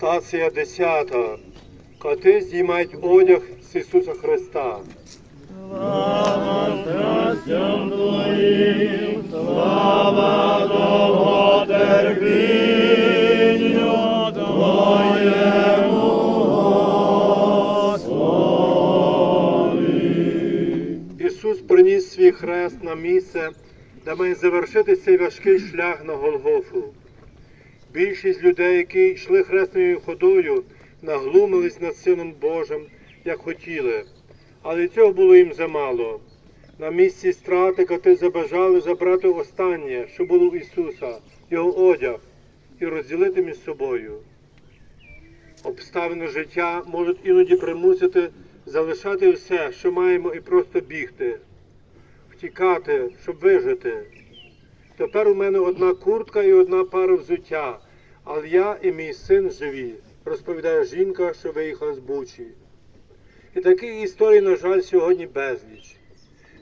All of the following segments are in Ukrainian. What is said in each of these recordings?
Стація 10. Коти знімають одяг з Ісуса Христа. Слава страстям Твоїм, слава довготерпінню Твоєму, Господи. Ісус приніс свій хрест на місце, де має завершити цей важкий шлях на Голгофу. Більшість людей, які йшли хресною ходою, наглумились над Сином Божим, як хотіли, але цього було їм замало. На місці страти коти забажали забрати останнє, що було у Ісуса, його одяг, і розділити між собою. Обставини життя можуть іноді примусити залишати все, що маємо, і просто бігти, втікати, щоб вижити. Тепер у мене одна куртка і одна пара взуття, але я і мій син живі, розповідає жінка, що виїхала з Бучі. І таких історій, на жаль, сьогодні безліч.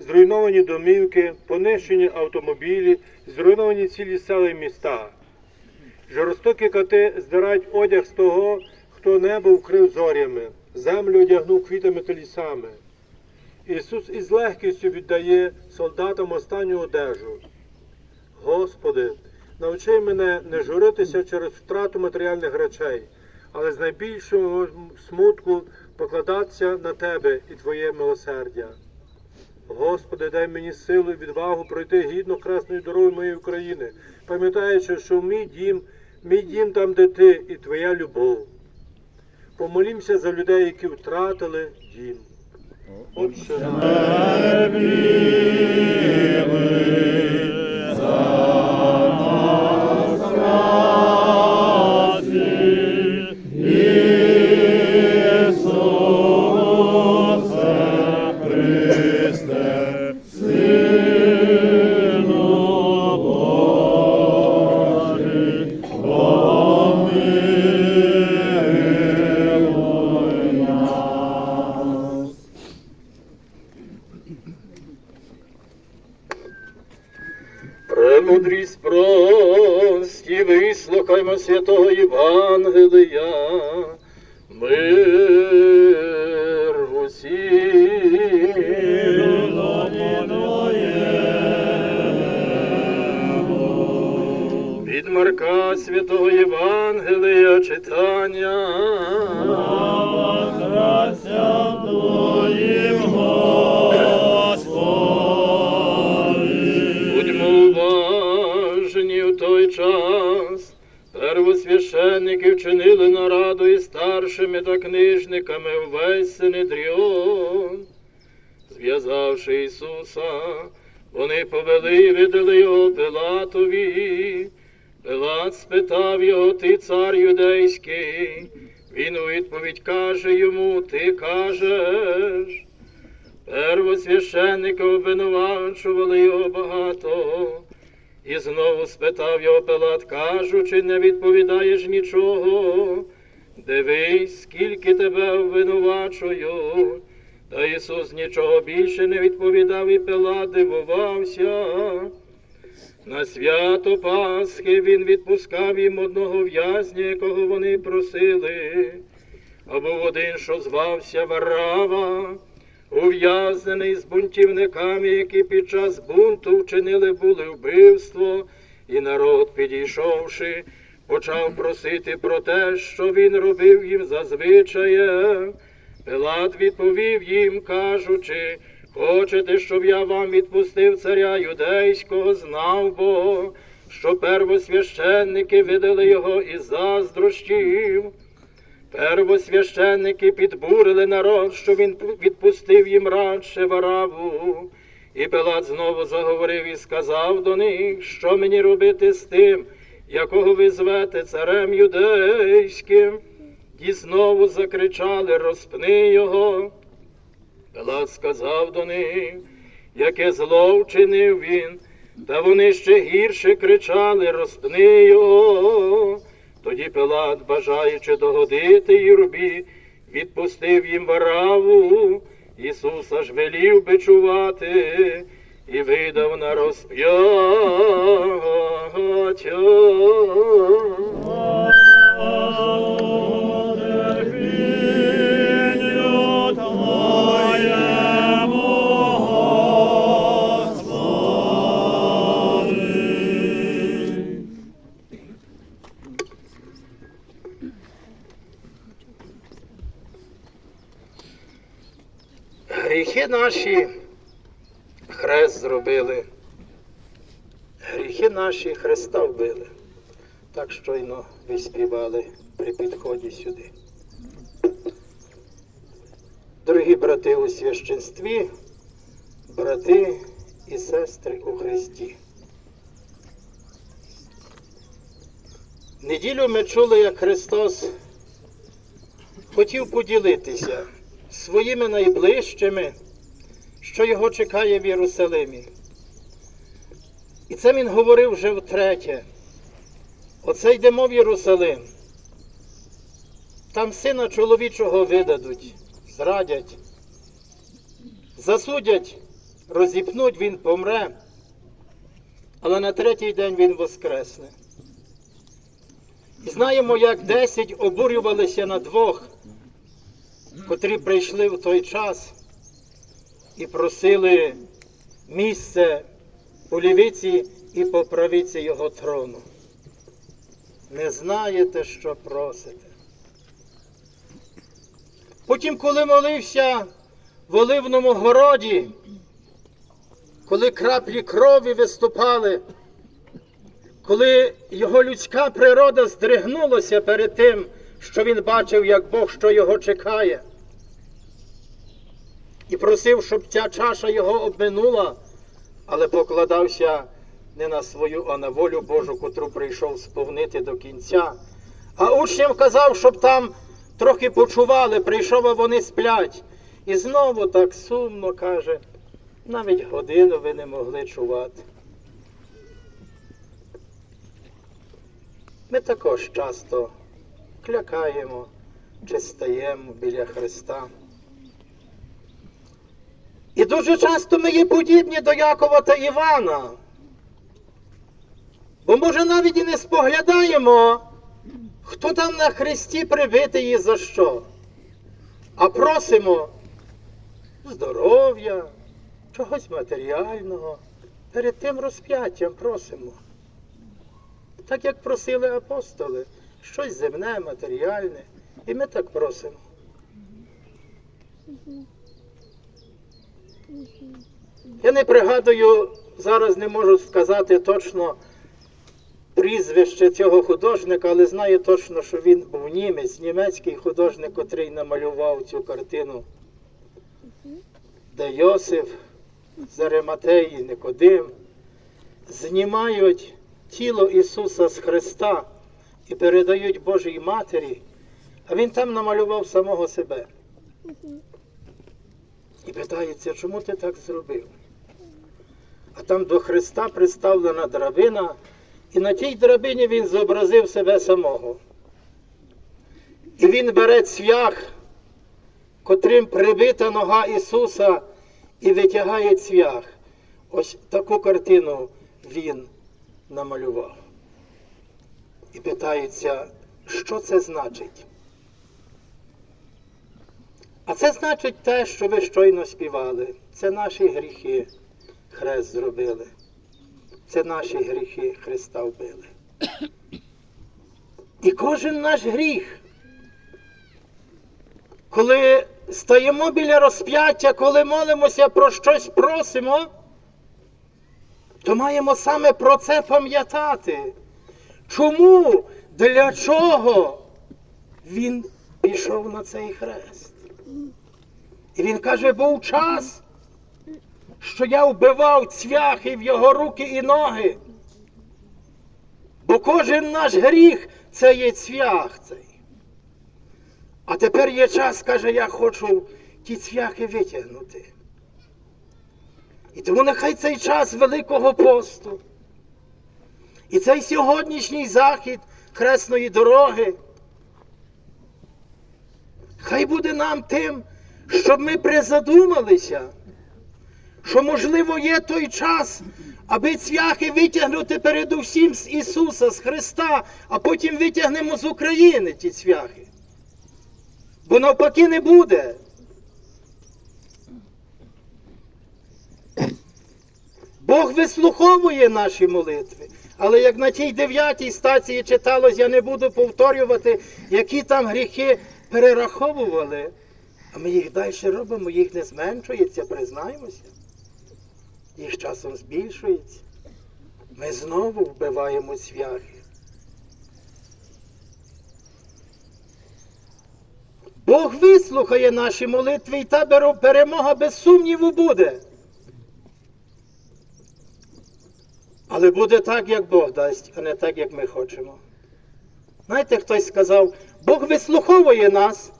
Зруйновані домівки, понищені автомобілі, зруйновані цілі села і міста. Жорстокі коти здирають одяг з того, хто небо вкрив зорями, землю одягнув квітами та лісами. Ісус із легкістю віддає солдатам останню одежу. Господи, навчи мене не журитися через втрату матеріальних речей, але з найбільшого смутку покладатися на Тебе і Твоє милосердя. Господи, дай мені силу і відвагу пройти гідно красною дорогою моєї України, пам'ятаючи, що мій дім, мій дім там, де ти, і Твоя любов. Помолімося за людей, які втратили дім. Отче наш, Євангелія, мир усім. Від Марка святого Євангелія читання. Будьмо уважні в той час. Первосвященники вчинили нараду із старшими та книжниками весь Синедріон. Зв'язавши Ісуса, вони повели і видали його Пилатові. Пилат спитав його, ти цар юдейський. Він у відповідь каже йому, ти кажеш. Первосвященники обвинувачували його багато. І знову спитав його Пилат, кажучи, не відповідаєш нічого. Дивись, скільки тебе обвинувачую. Та Ісус нічого більше не відповідав, і Пилат дивувався. На свято Пасхи він відпускав їм одного в'язня, якого вони просили, а був один, що звався Варава, ув'язнений з бунтівниками, які під час бунту вчинили були вбивство, і народ, підійшовши, почав просити про те, що він робив їм зазвичаєм. Пилат відповів їм, кажучи, хочете, щоб я вам відпустив царя юдейського, знав бо, що первосвященники видали його із заздрощів. Первосвященники підбурили народ, що він відпустив їм радше вараву. І Пилат знову заговорив і сказав до них, що мені робити з тим, якого ви звете царем юдейським. І знову закричали, розпни його. Пилат сказав до них, яке зло вчинив він, та вони ще гірше кричали, розпни його. Тоді Пилат, бажаючи догодити юрбі, відпустив їм вараву, Ісуса ж велів бичувати і видав на розп'яття. Гріхи наші Христа вбили. Так щойно ви співали при підході сюди. Дорогі брати у священстві, брати і сестри у Христі. Неділю ми чули, як Христос хотів поділитися своїми найближчими, що його чекає в Єрусалимі. І це він говорив вже втретє. Оце йдемо в Єрусалим. Там сина чоловічого видадуть, зрадять, засудять, розіпнуть, він помре, але на третій день він воскресне. І знаємо, як десять обурювалися на двох, котрі прийшли в той час і просили місце у лівиці і по правиці його трону. Не знаєте, що просите. Потім, коли молився в Оливному городі, коли краплі крові виступали, коли його людська природа здригнулася перед тим, що він бачив, як Бог, що його чекає, і просив, щоб ця чаша його обминула, але покладався не на свою, а на волю Божу, котру прийшов сповнити до кінця. А учням казав, щоб там трохи почували, прийшов, а вони сплять. І знову так сумно каже, навіть годину ви не могли чувати. Ми також часто клякаємо чи стаємо біля Христа. І дуже часто ми є подібні до Якова та Івана. Бо може навіть і не споглядаємо, хто там на хресті прибитий і за що. А просимо здоров'я, чогось матеріального. Перед тим розп'яттям просимо. Так як просили апостоли, щось земне, матеріальне. І ми так просимо. Я не пригадую, зараз не можу сказати точно прізвище цього художника, але знаю точно, що він був німець, німецький художник, котрий намалював цю картину, де Йосиф, Зарематей і Никодим знімають тіло Ісуса з Христа і передають Божій Матері, а він там намалював самого себе. Питається, чому ти так зробив? А там до Христа приставлена драбина, і на тій драбині він зобразив себе самого. І він бере цвях, котрим прибита нога Ісуса, і витягає цвях. Ось таку картину він намалював. І питається, що це значить? А це значить те, що ви щойно співали. Це наші гріхи хрест зробили. Це наші гріхи Христа вбили. І кожен наш гріх, коли стаємо біля розп'яття, коли молимося про щось просимо, то маємо саме про це пам'ятати. Чому, для чого він пішов на цей хрест? І він каже, був час, що я вбивав цвяхи в його руки і ноги. Бо кожен наш гріх це є цвях цей. А тепер є час, каже, я хочу ті цвяхи витягнути. І тому нехай цей час Великого посту і цей сьогоднішній захід хресної дороги. Хай буде нам тим, щоб ми призадумалися, що, можливо, є той час, аби цвяхи витягнути передусім з Ісуса, з Христа, а потім витягнемо з України ті цвяхи. Бо навпаки не буде. Бог вислуховує наші молитви. Але як на тій дев'ятій стації читалось, я не буду повторювати, які там гріхи перераховували. А ми їх далі робимо, їх не зменшується, признаємося. Їх часом збільшується. Ми знову вбиваємо цвяхи. Бог вислухає наші молитви і та перемога без сумніву буде. Але буде так, як Бог дасть, а не так, як ми хочемо. Знаєте, хтось сказав, Бог вислуховує нас,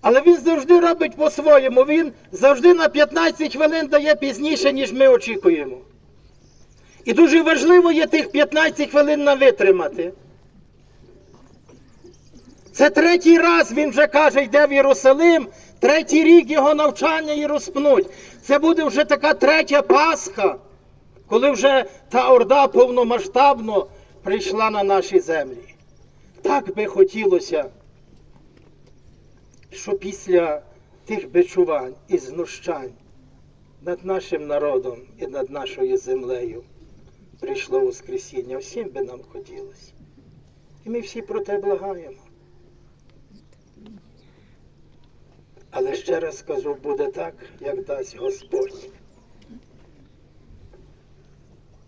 але Він завжди робить по-своєму. Він завжди на 15 хвилин дає пізніше, ніж ми очікуємо. І дуже важливо є тих 15 хвилин на витримати. Це третій раз він вже каже, йде в Єрусалим, третій рік його навчання і розпнуть. Це буде вже така третя Пасха, коли вже та орда повномасштабно прийшла на наші землі. Так би хотілося, що після тих бичувань і знущань над нашим народом і над нашою землею прийшло Воскресіння. Всім би нам хотілося. І ми всі про те благаємо. Але ще раз скажу, буде так, як дасть Господь.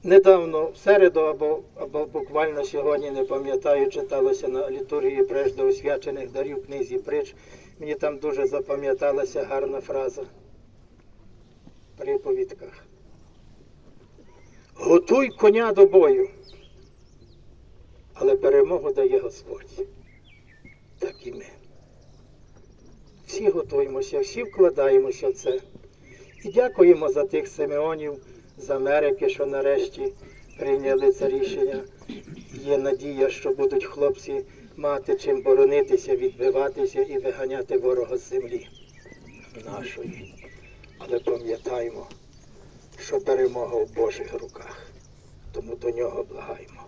Недавно, в середу або, або буквально сьогодні, не пам'ятаю, читалося на літургії прежде освячених дарів книзі притч. Мені там дуже запам'яталася гарна фраза в приповідках. Готуй коня до бою, але перемогу дає Господь. Так і ми. Всі готуємося, всі вкладаємося в це. І дякуємо за тих Симеонів з Америки, що нарешті прийняли це рішення. Є надія, що будуть хлопці мати чим боронитися, відбиватися і виганяти ворога з землі нашої. Але пам'ятаємо, що перемога в Божих руках. Тому до нього благаємо.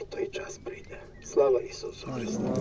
І той час прийде. Слава Ісусу Христу!